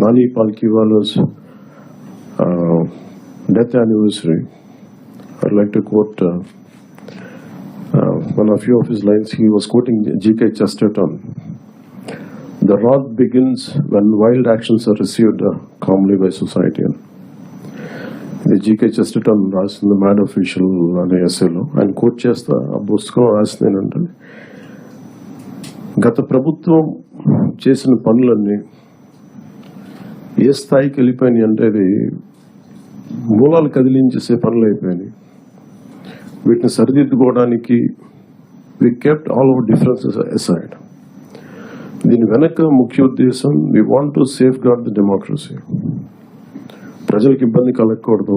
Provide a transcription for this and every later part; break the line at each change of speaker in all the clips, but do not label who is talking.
Nani Palkiwala's uh, death anniversary, I'd like to quote uh, uh, one of few of his lines. He was quoting G.K. Chesterton. The wrath begins when wild actions are received uh, calmly by society. ఇది GK Chesterton రాసిన mad official అనే ఎస్ఏలో ఆయన coat చేస్తా ఆ పుస్తకం రాసింది ఏంటంటే గత ప్రభుత్వం చేసిన పనులన్నీ ఏ స్థాయికి వెళ్ళిపోయినాయి అంటే అది మూలాలు కదిలించేసే పనులు అయిపోయినాయి. వీటిని సరిదిద్దుకోవడానికి we kept all over differences aside దీని వెనక ముఖ్య ఉద్దేశం we want to safeguard the democracy ప్రజలకు ఇబ్బంది కలగకూడదు.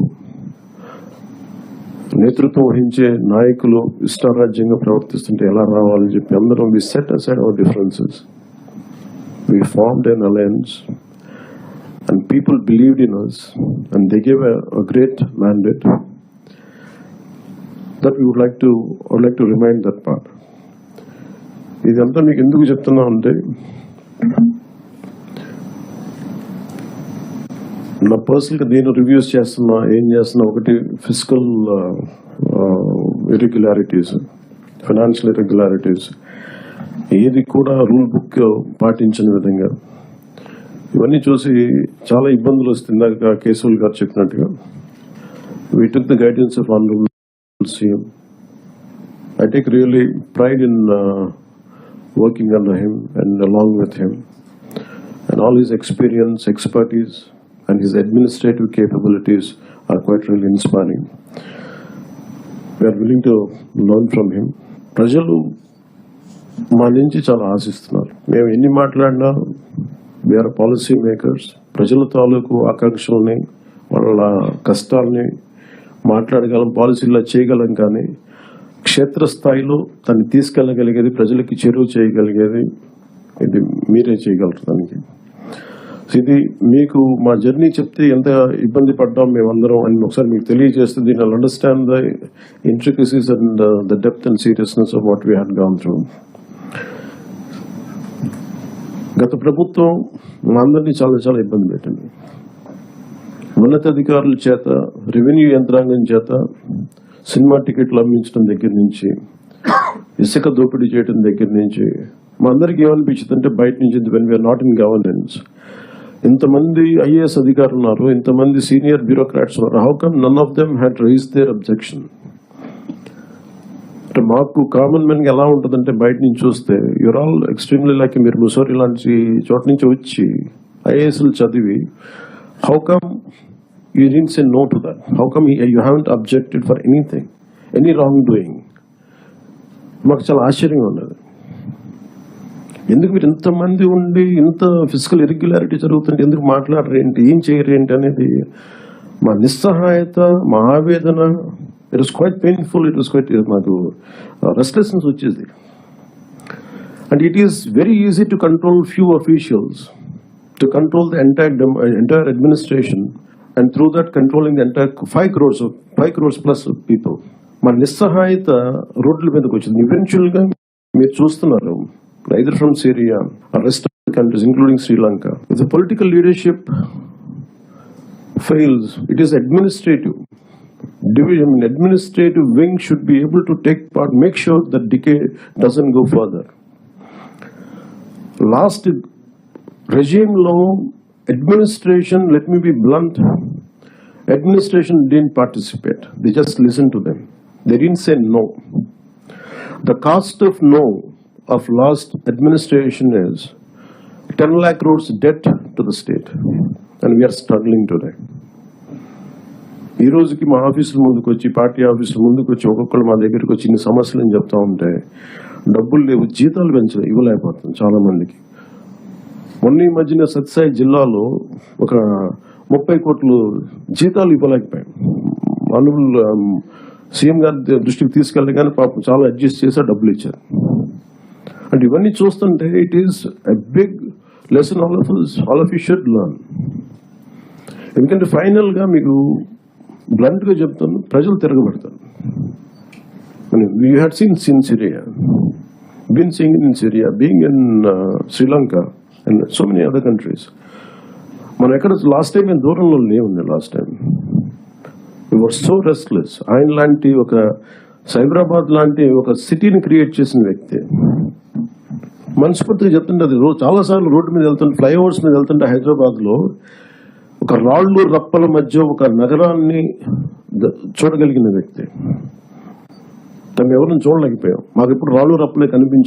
నేతృత్వం వహించే నాయకులు ఇష్టారాజ్యంగా ప్రవర్తిస్తుంటే ఎలా రావాలని చెప్పి అందరం we set aside our differences we formed an alliance and people believed in us and they a a great mandate that we would like to would like to remind that part ఇదంతా మీకు ఎందుకు చెప్తున్నా అంటే నా పర్సనల్గా నేను reviews చేస్తున్నా ఏం చేస్తున్నా ఒకటి ఫిజికల్ ఇరెగ్యులారిటీస్ ఫైనాన్షియల్ ఇరెగ్యులారిటీస్ ఏది కూడా రూల్ బుక్ పాటించిన విధంగా ఇవన్నీ చూసి చాలా ఇబ్బందులు వస్తుంది కేశవులు గారు చెప్పినట్టుగా. We took the guidance of honourable CM I take really pride in working on him and along with him and all his experience expertise and his administrative capabilities are quite real inspiring we are willing to learn from him ప్రజలు మా నుంచి చాలా ఆశిస్తున్నారు. మేము ఎన్ని మాట్లాడినా we're policy makers ప్రజల తాలూకు ఆకాంక్షల్ని వాళ్ళ కష్టాల్ని మాట్లాడగలం పాలసీలా చేయగలం కానీ క్షేత్రస్థాయిలో దాన్ని తీసుకెళ్ళగలిగేది ప్రజలకి చేరువ చేయగలిగేది ఇది మీరే చేయగలరు దానికి. ఇది మీకు మా జర్నీ చెప్తే ఎంత ఇబ్బంది పడ్డాం మేమందరం అని ఒకసారి మీకు తెలియజేస్తే దీని understand the intricacies and the depth and seriousness of what we had gone through గత ప్రభుత్వం మా చాలా చాలా ఇబ్బంది పెట్టింది. ఉన్నతాధికారుల చేత రెవెన్యూ యంత్రాంగం చేత సినిమా టికెట్లు అమ్మించడం దగ్గర నుంచి ఇసుక దోపిడీ చేయడం దగ్గర నుంచి మా అందరికి ఏమనిపించింది అంటే బయట నుంచి when we are not in governance? ఇంతమంది ఐఏఎస్ అధికారులు ఉన్నారు ఇంతమంది సీనియర్ బ్యూరోక్రాట్స్ ఉన్నారు. How come none of them had raise their objection అంటే మాకు కామన్ మెన్గా ఎలా ఉంటుందంటే బయట నుంచి చూస్తే యూర్ ఆల్ ఎక్స్ట్రీమ్లీ లైక్ మీరు ముసోరి లాంటి చోట నుంచి వచ్చి ఐఏఎస్లు చదివి how come you reins say no to that how come you haven't objected for anything any wrong doing మాకు చాలా ఆశ్చర్యంగా ఉన్నది. ఎందుకు మీరు ఇంతమంది ఉండి ఇంత ఫిజికల్ ఇరెగ్యులారిటీ జరుగుతుంటే ఎందుకు మాట్లాడరు ఏంటి ఏం చేయరు ఏంటి అనేది మా నిస్సహాయత మా ఆవేదన it was quite painful it was quite మాకు రెస్ట్లెస్నెస్ వచ్చేది and it is very easy to control few officials to control the entire entire administration and through that controlling the entire five crores five crores plus people మన నిస్సహాయత రోడ్ల మీదకి వచ్చింది. ఈవెన్చువల్గా మీరు చూస్తున్నారు either from Syria rest countries including Sri Lanka it's political leadership fails it is administrative it is administrative. Division, wing should be able to take part, make sure that decay doesn't go further. Last regime law, administration, let me be blunt, administration didn't participate. They just listened to them. They didn't say no. The cost of no of last administration is 10 lakh crores debt to the state and we are struggling today ఈ రోజుకి మా ఆఫీసుల ముందుకు వచ్చి party ఆఫీసుల ముందుకు వచ్చి ఒక్కొక్కరు మా దగ్గరికి వచ్చి ఇన్ని సమస్యలు అని చెప్తా ఉంటే డబ్బులు లేవు జీతాలు పెంచలేదు ఇవ్వలేకపోతుంది చాలా మందికి మొన్న ఈ మధ్యన సత్యసాయి జిల్లాలో ఒక ముప్పై కోట్లు జీతాలు ఇవ్వలేకపోయాం. అనుబుల్ సీఎం గారి దృష్టికి తీసుకెళ్ళగానే పాపం చాలా అడ్జస్ట్ చేసి డబ్బులు ఇచ్చారు. అంటే ఇవన్నీ చూస్తుంటే it is a big lesson all of all of you should learn ఎందుకంటే ఫైనల్గా మీకు బ్లంట్గా చెప్తాను ప్రజలు తిరగబడతారు. You had seen sin Syria been Singh in Syria being in Sri Lanka and so many other countries మనం ఎక్కడ లాస్ట్ టైం మేము దూరంలో లేవుండే last time were so restless ఆయన లాంటి ఒక సైబరాబాద్ లాంటి ఒక సిటీని క్రియేట్ చేసిన వ్యక్తి. మనస్ఫూర్తిగా చెప్తుంటే అది రోజు చాలాసార్లు రోడ్డు మీద వెళ్తుంటే ఫ్లైఓవర్స్ మీద వెళ్తుంటే హైదరాబాద్లో ఒక రాళ్ళు రప్పల మధ్య ఒక నగరాన్ని చూడగలిగిన వ్యక్తి. తను ఎవరిని చూడలేకపోయాం. మాకు ఇప్పుడు రాళ్ళు రప్పలే కనిపించి